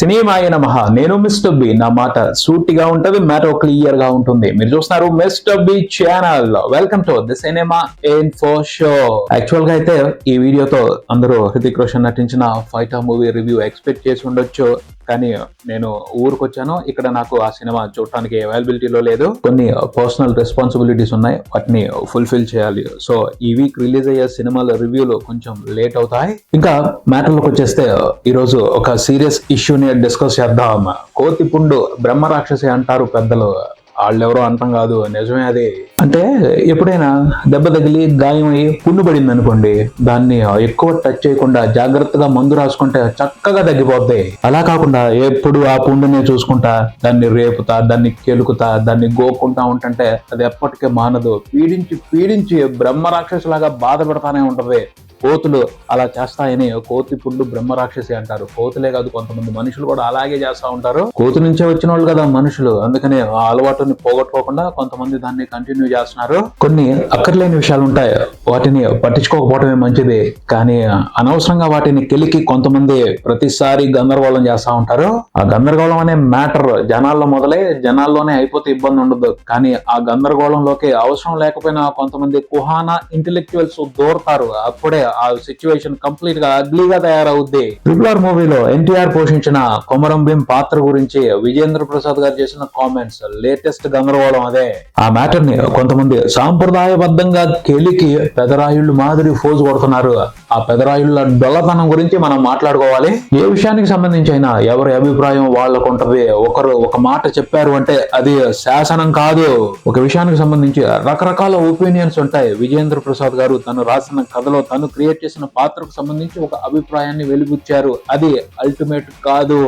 Cinema అయిన మహా నేను మిస్టర్ బి. నా మాట సూటిగా ఉంటది మ్యాటర్ క్లియర్గా ఉంటుంది. మీరు చూస్తున్నారు mister B channel. Welcome to the cinema info show. యాక్చువల్గా అయితే ఈ వీడియోతో అందరూ హృతిక్ రోషన్ నటించిన ఫైటా మూవీ రివ్యూ ఎక్స్పెక్ట్ చేసి ఉండొచ్చు. కానీ నేను ఊరికి వచ్చాను ఇక్కడ నాకు ఆ సినిమా చూడటానికి అవైలబిలిటీలో లేదు. కొన్ని పర్సనల్ రెస్పాన్సిబిలిటీస్ ఉన్నాయి. వాటిని ఫుల్ఫిల్ చేయాలి. సో ఈ వీక్ రిలీజ్ అయ్యే సినిమాల రివ్యూలు కొంచెం లేట్ అవుతాయి. ఇంకా మ్యాటర్లోకి వచ్చేస్తే ఈరోజు ఒక సీరియస్ ఇష్యూని డిస్కస్ చేద్దాం. కోతి పుండు బ్రహ్మ రాక్షసి అంటారు పెద్దలు. వాళ్ళెవరో అంతం కాదు. నిజమే అది. అంటే ఎప్పుడైనా దెబ్బ తగిలి గాయం అయ్యి పుండు పడింది అనుకోండి దాన్ని ఎక్కువ టచ్ చేయకుండా జాగ్రత్తగా మందు రాసుకుంటే చక్కగా తగ్గిపోద్ది. అలా కాకుండా ఎప్పుడు ఆ పుండునే చూసుకుంటా దాన్ని రేపుతా దాన్ని కెలుకుతా దాన్ని గోకుంటా ఉంటుంటే అది ఎప్పటికే మానదు. పీడించి పీడించి బ్రహ్మ రాక్షసులాగా బాధ పెడతానే ఉంటది. కోతులు అలా చేస్తాయని కోతి పుండు బ్రహ్మరాక్షసి అంటారు. కోతులే కాదు కొంతమంది మనుషులు కూడా అలాగే చేస్తా ఉంటారు. కోతి నుంచే వచ్చిన వాళ్ళు కదా మనుషులు. అందుకనే ఆ అలవాటుని పోగొట్టుకోకుండా కొంతమంది దాన్ని కంటిన్యూ చేస్తున్నారు. కొన్ని అక్కర్లేని విషయాలు ఉంటాయి. వాటిని పట్టించుకోకపోవడమే మంచిది. కానీ అనవసరంగా వాటిని కెలికి కొంతమంది ప్రతిసారి గందరగోళం చేస్తా ఉంటారు. ఆ గందరగోళం అనే మ్యాటర్ జనాల్లో మొదలై జనాల్లోనే అయిపోతే ఇబ్బంది ఉండదు. కానీ ఆ గందరగోళంలోకి అవసరం లేకపోయినా కొంతమంది కుహానా ఇంటెలెక్చువల్స్ దూరతారు. అప్పుడే ఆ సిచ్యువేషన్ కంప్లీట్గా అగ్లీగా తయారవుద్ది. ట్రిపుల్ ఆర్ మూవీలో ఎన్టీఆర్ పోషించిన కొమరం భీం పాత్ర గురించి విజేంద్ర ప్రసాద్ గారు చేసిన కామెంట్స్ లేటెస్ట్ గందరగోళం అదే. ఆ మ్యాటర్ని కొంతమంది సాంప్రదాయబద్ధంగా కెలికి పెదరాయుళ్ళు మాదిరి ఫోజ్ కొడుతున్నారు. ఆ పెదరాయుళ్ళ డొల్లతనం గురించి మనం మాట్లాడుకోవాలి. ఏ విషయానికి సంబంధించి అయినా ఎవరి అభిప్రాయం వాళ్ళకు ఉంటది ఒకరు ఒక మాట చెప్పారు అంటే అది శాసనం కాదు. ఒక విషయానికి సంబంధించి రకరకాల ఒపీనియన్స్ ఉంటాయి. విజేంద్ర ప్రసాద్ గారు తను రాసిన కథలో తను క్రియేట్ చేసిన పాత్రకు సంబంధించి ఒక అభిప్రాయాన్ని వెలిగుచ్చారు అది అల్టిమేట్ కాదు.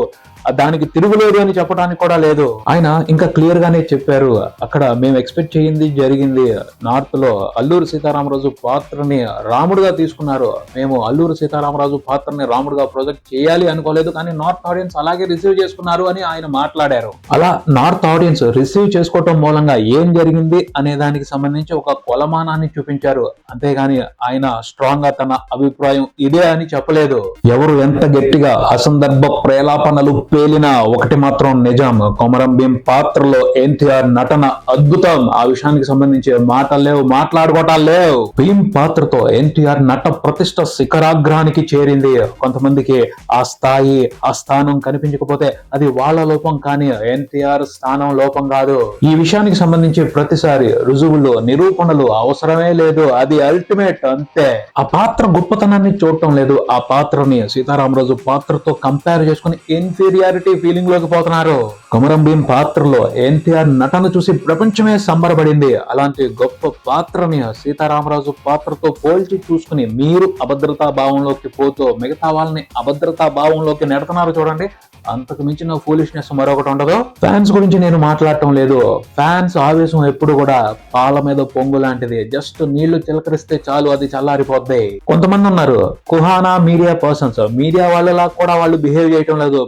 దానికి తిరుగులేదు అని చెప్పడానికి కూడా లేదు. ఆయన ఇంకా క్లియర్ గానే చెప్పారు. అక్కడ మేము ఎక్స్పెక్ట్ చేయింది జరిగింది. నార్త్లో అల్లూరు సీతారామరాజు పాత్రని రాముడుగా తీసుకున్నారు. మేము అల్లూరు సీతారామరాజు పాత్రని రాముడుగా ప్రొజెక్ట్ చేయాలి అనుకోలేదు. కానీ నార్త్ ఆడియన్స్ అలాగే రిసీవ్ చేసుకున్నారు అని ఆయన మాట్లాడారు. అలా నార్త్ ఆడియన్స్ రిసీవ్ చేసుకోవటం మూలంగా ఏం జరిగింది అనే దానికి సంబంధించి ఒక కొలమానాన్ని చూపించారు. అంతేగాని ఆయన స్ట్రాంగ్గా తన అభిప్రాయం ఇదే అని చెప్పలేదు. ఎవరు ఎంత గట్టిగా అసందర్భ ప్రేలాపనలు పేలిన ఒకటి మాత్రం నిజాం. కొమరం భీం పాత్రలో ఎన్టీఆర్ నటన అద్భుతం. ఆ విషయానికి సంబంధించి మాటలు లేవు మాట్లాడుకోవటాలు లేవు. భీం పాత్రతో ఎన్టీఆర్ నట ప్రతిష్ట శిఖరాగ్రానికి చేరింది. కొంతమందికి ఆ స్థాయి ఆ స్థానం కనిపించకపోతే అది వాళ్ళ లోపం కానీ ఎన్టీఆర్ స్థానం లోపం కాదు. ఈ విషయానికి సంబంధించి ప్రతిసారి రుజువులు నిరూపణలు అవసరమే లేదు. అది అల్టిమేట్ అంతే. ఆ పాత్ర గొప్పతనాన్ని చూడటం లేదు. ఆ పాత్రని సీతారామరాజు పాత్రతో కంపేర్ చేసుకుని ఇన్ఫీరియారిటీ ఫీలింగ్లోకి పోతున్నారు. కొమరం భీం పాత్రలో ఎన్టీఆర్ నటన చూసి ప్రపంచమే సంబరపడింది. అలాంటి గొప్ప పాత్రని సీతారామరాజు పాత్రతో పోల్చి చూసుకుని మీరు అభద్రతా భావంలోకి పోతూ మిగతా వాళ్ళని అభద్రతా భావంలోకి నెడుతున్నారు చూడండి. అంతకు మించిన ఫూలిష్నెస్ మరొకటి ఉండదు. ఫ్యాన్స్ గురించి నేను మాట్లాడటం లేదు. ఫ్యాన్స్ ఆవేశం ఎప్పుడు కూడా పాల మీద పొంగు లాంటిది. జస్ట్ నీళ్ళు చిలకరిస్తే చాలు అది చల్లారిపోద్ది. కొంతమంది ఉన్నారు కుహానా మీడియా పర్సన్స్ మీడియా వాళ్ళలా కూడా వాళ్ళు బిహేవ్ చేయటం లేదు.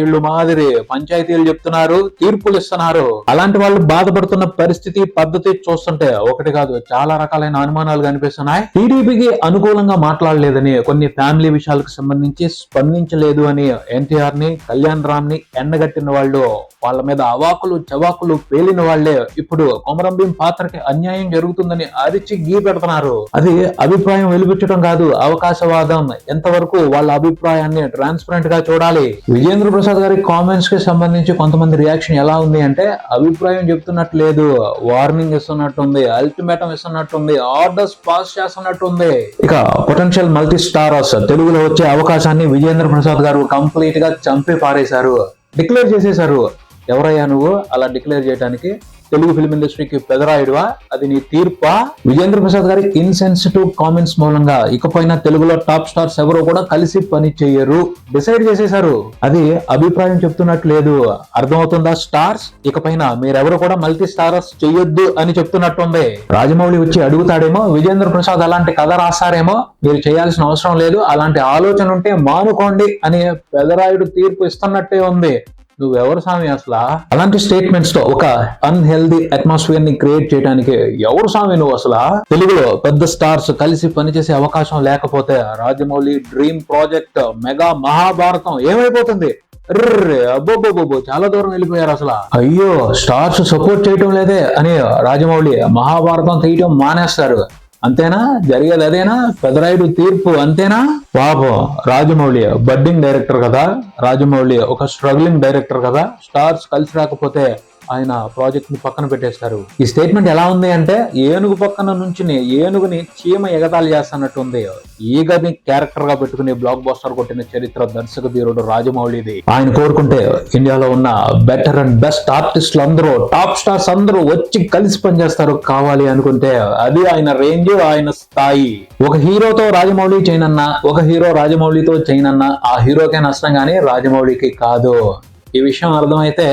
పెదరాయుళ్ళు మాదిరి పంచాయతీలు చెప్తున్నారు తీర్పులు ఇస్తున్నారు. అలాంటి వాళ్ళు బాధపడుతున్న పరిస్థితి పద్ధతి చూస్తుంటే ఒకటి కాదు చాలా రకాలైన అనుమానాలు కనిపిస్తున్నాయి. టీడీపీకి అనుకూలంగా మాట్లాడలేదని కొన్ని ఫ్యామిలీ విషయాలకు సంబంధించి స్పందించలేదు అని ఎన్టీఆర్ని కళ్యాణ్ రామ్ని ఎండగట్టిన వాళ్ళు వాళ్ళ మీద అవాకులు చవాకులు పేలిన వాళ్ళే ఇప్పుడు కొమరంభీం పాత్రకి అన్యాయం జరుగుతుందని అరిచి గీ పెడుతున్నారు. అది అభిప్రాయం వెలిపించడం కాదు అవకాశవాదం. ఎంతవరకు వాళ్ళ అభిప్రాయాన్ని ట్రాన్స్పరెంట్గా చూడాలి? విజేంద్ర ప్రసాద్ గారి కామెంట్స్కి సంబంధించి కొంతమంది రియాక్షన్ ఎలా ఉంది అంటే అభిప్రాయం చెప్తున్నట్టు లేదు వార్నింగ్ ఇస్తున్నట్టుంది అల్టిమేటం ఇస్తున్నట్టుంది ఆర్డర్స్ పాస్ చేస్తున్నట్టుంది. ఇక పొటెన్షియల్ మల్టీ స్టారర్స్ తెలుగులో వచ్చే అవకాశాన్ని విజేంద్ర ప్రసాద్ గారు కంప్లీట్గా చంపి పారేశారు. డిక్లేర్ చేసేశారు. ఎవరయ్యా నువ్వు? అలా డిక్లేర్ చేయడానికి తెలుగు ఫిల్మ్ ఇండస్ట్రీకి పెదరాయుడువా అది నీ తీర్పా? విజేంద్ర ప్రసాద్ గారి ఇన్సెన్సిటివ్ కామెంట్స్ మూలంగా ఇకపైన తెలుగులో టాప్ స్టార్స్ ఎవరు కూడా కలిసి పని చేయరు డిసైడ్ చేసేశారు. అది అభిప్రాయం చెప్తున్నట్టు లేదు. అర్థమవుతుందా స్టార్స్ ఇకపైన మీరెవరు కూడా మల్టీ స్టారర్స్ చెయ్యొద్దు అని చెప్తున్నట్టుంది రాజమౌళి వచ్చి అడుగుతాడేమో విజేంద్ర ప్రసాద్ అలాంటి కథ రాస్తారేమో మీరు చేయాల్సిన అవసరం లేదు. అలాంటి ఆలోచన ఉంటే మానుకోండి అని పెదరాయుడు తీర్పు ఇస్తున్నట్టే ఉంది. నువ్వెవరు స్వామి అసలు? అలాంటి స్టేట్మెంట్స్తో ఒక అన్హెల్దీ అట్మాస్ఫియర్ని క్రియేట్ చేయడానికి ఎవరు స్వామి నువ్వు అసలు? తెలుగులో పెద్ద స్టార్స్ కలిసి పనిచేసే అవకాశం లేకపోతే Rajamouli dream project mega Mahabharatam ఏమైపోతుంది? ర్రే, చాలా దూరం వెళ్ళిపోయారు అసలు. అయ్యో స్టార్స్ సపోర్ట్ చేయటం లేదే అని రాజమౌళి మహాభారతం తీయటం మానేస్తారు. అంతేనా? జరిగేది అదేనా? పెదరాయుడు తీర్పు అంతేనా? పాపం రాజమౌళి బడ్డింగ్ డైరెక్టర్ కదా? రాజమౌళి ఒక స్ట్రగ్లింగ్ డైరెక్టర్ కదా? స్టార్స్ కలిసి రాకపోతే ఆయన ప్రాజెక్ట్ని పక్కన పెట్టేస్తారు ఈ స్టేట్మెంట్ ఎలా ఉంది అంటే ఏనుగు పక్కన నుంచి ఏనుగుని చీమ ఎగతాళి చేస్తున్నట్టు ఉంది ఈగని క్యారెక్టర్గా పెట్టుకుని బ్లాక్ బాస్టర్ కొట్టిన చరిత్ర దర్శక ధీరుడు రాజమౌళిది. ఆయన కోరుకుంటే ఇండియాలో ఉన్న బెటర్ అండ్ బెస్ట్ ఆర్టిస్టులు అందరూ టాప్ స్టార్స్ అందరూ వచ్చి కలిసి పనిచేస్తారు కావాలి అనుకుంటే అది ఆయన రేంజ్ ఆయన స్థాయి. ఒక హీరోతో రాజమౌళి చేయనన్నా ఒక హీరో రాజమౌళితో చేయనన్నా ఆ హీరోకే నష్టం కానీ రాజమౌళికి కాదు. ఈ విషయం అర్థమైతే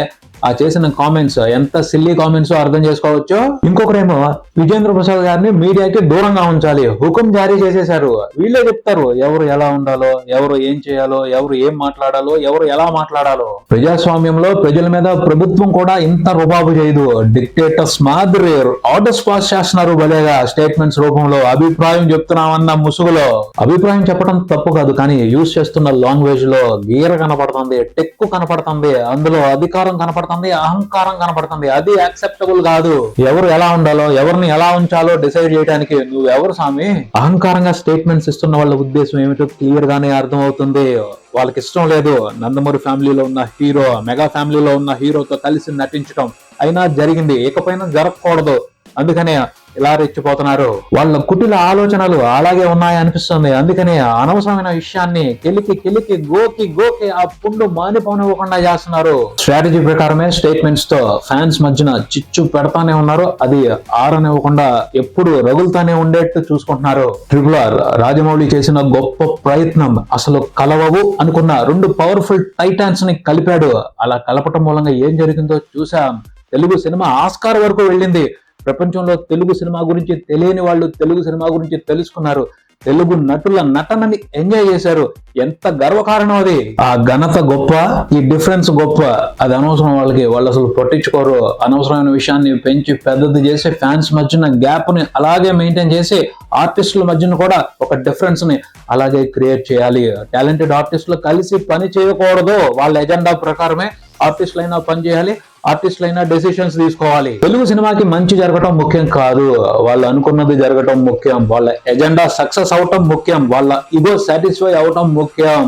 ఆ చేసిన కామెంట్స్ ఎంత సిల్లీ కామెంట్స్ అర్థం చేసుకోవచ్చో. ఇంకొకరేమో విజేంద్ర ప్రసాద్ గారిని మీడియాకి దూరంగా ఉంచాలి హుకుం జారీ చేసేశారు. వీళ్ళే చెప్తారు ఎవరు ఎలా ఉండాలో ఎవరు ఏం చేయాలో ఎవరు ఏం మాట్లాడాలో ఎవరు ఎలా మాట్లాడాలో. ప్రజాస్వామ్యంలో ప్రజల మీద ప్రభుత్వం కూడా ఇంత రుబాబు చేయదు. డిక్టేటర్స్ మాదిరి ఆర్డర్స్ పాస్ చేస్తున్నారు భలేగా స్టేట్మెంట్స్ రూపంలో అభిప్రాయం చెప్తున్నామన్న ముసుగులో. అభిప్రాయం చెప్పడం తప్పు కాదు కానీ యూజ్ చేస్తున్న లాంగ్వేజ్లో గీర కనపడుతుంది టెక్కు కనపడుతుంది అందులో అధికారం కనపడుతుంది. అహంకారం కనపడుతుంది. అది యాక్సెప్టబుల్ కాదు. ఎవరు ఎలా ఉండాలో ఎవరిని ఎలా ఉంచాలో డిసైడ్ చేయడానికి నువ్వు ఎవరు స్వామి? అహంకారంగా స్టేట్మెంట్స్ ఇస్తున్న వాళ్ళ ఉద్దేశం ఏమిటో క్లియర్ గానే అర్థం అవుతుంది వాళ్ళకి ఇష్టం లేదు. నందమూరి ఫ్యామిలీలో ఉన్న హీరో మెగా ఫ్యామిలీలో ఉన్న హీరోతో కలిసి నటించడం అయినా జరిగింది. ఇకపైన జరగకూడదు. అందుకనే ఇలా రెచ్చిపోతున్నారు? వాళ్ళ కుటిల ఆలోచనలు అలాగే ఉన్నాయి అనిపిస్తుంది. అందుకనే అనవసరమైన విషయాన్ని కెలికి కెలికి గోకి గోకి ఆ పుండు మానిపోనివ్వకుండా చేస్తున్నారు. స్ట్రాటజీ ప్రకారమే స్టేట్మెంట్స్తో ఫ్యాన్స్ మధ్యన చిచ్చు పెడతానే ఉన్నారు. అది ఆరనివ్వకుండా ఎప్పుడు రగులుతానే ఉండేట్టు చూసుకుంటున్నారు. ట్రిపుల్ ఆర్ రాజమౌళి చేసిన గొప్ప ప్రయత్నం అసలు కలవవు అనుకున్న రెండు పవర్ఫుల్ టైటాన్స్ని కలిపాడు. అలా కలపటం మూలంగా ఏం జరిగిందో చూసాం తెలుగు సినిమా ఆస్కార్ వరకు వెళ్ళింది. ప్రపంచంలో తెలుగు సినిమా గురించి తెలియని వాళ్ళు తెలుగు సినిమా గురించి తెలుసుకున్నారు. తెలుగు నటుల నటనని ఎంజాయ్ చేశారు. ఎంత గర్వకారణం అది? ఆ ఘనత గొప్ప ఈ డిఫరెన్స్ గొప్ప. అది అనవసరం వాళ్ళకి. వాళ్ళు అసలు పట్టించుకోరు. అనవసరమైన విషయాన్ని పెంచి పెద్దది చేసి ఫ్యాన్స్ మధ్యన గ్యాప్ని అలాగే మెయింటైన్ చేసి ఆర్టిస్టుల మధ్యన కూడా ఒక డిఫరెన్స్ని అలాగే క్రియేట్ చేయాలి. టాలెంటెడ్ ఆర్టిస్టులు కలిసి పని చేయకూడదు. వాళ్ళ ఎజెండా ప్రకారమే ఆర్టిస్టులు అయినా పని చేయాలి ఆర్టిస్టులు అయినా డెసిషన్స్ తీసుకోవాలి. తెలుగు సినిమాకి మంచి జరగటం ముఖ్యం కాదు. వాళ్ళు అనుకున్నది జరగటం ముఖ్యం వాళ్ళ ఎజెండా సక్సెస్ అవటం ముఖ్యం వాళ్ళ ఇగో సాటిస్ఫై అవటం ముఖ్యం.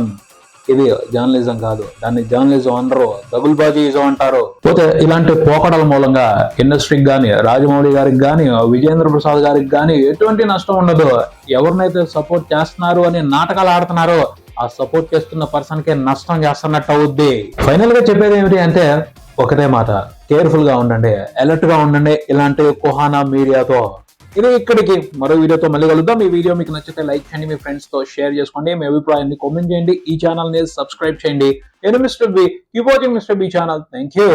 ఇది జర్నలిజం కాదు. దాన్ని జర్నలిజం అనరు దగుల్బాజీజం అంటారు. పోతే ఇలాంటి పోకడల మూలంగా ఇండస్ట్రీకి కానీ రాజమౌళి గారికి కానీ విజేంద్ర ప్రసాద్ గారికి కానీ ఎటువంటి నష్టం ఉండదు. ఎవరినైతే సపోర్ట్ చేస్తున్నారు అని నాటకాలు ఆడుతున్నారో ఆ సపోర్ట్ చేస్తున్న పర్సన్ కే నష్టం చేస్తున్నట్టు అవుద్ది. ఫైనల్గా చెప్పేది ఏమిటి అంటే ఒకటే మాట. కేర్ఫుల్గా ఉండండి. అలర్ట్గా ఉండండి. ఇలాంటి కుహానా మీడియాతో. ఇది ఇక్కడికి మరో వీడియోతో మళ్ళీ కలుద్దాం. ఈ వీడియో మీకు నచ్చితే లైక్ చేయండి మీ ఫ్రెండ్స్తో షేర్ చేసుకోండి. మీ అభిప్రాయాన్ని కామెంట్ చేయండి. ఈ ఛానల్ని సబ్స్క్రైబ్ చేయండి. నేను mister B keep watching mister B channel thank you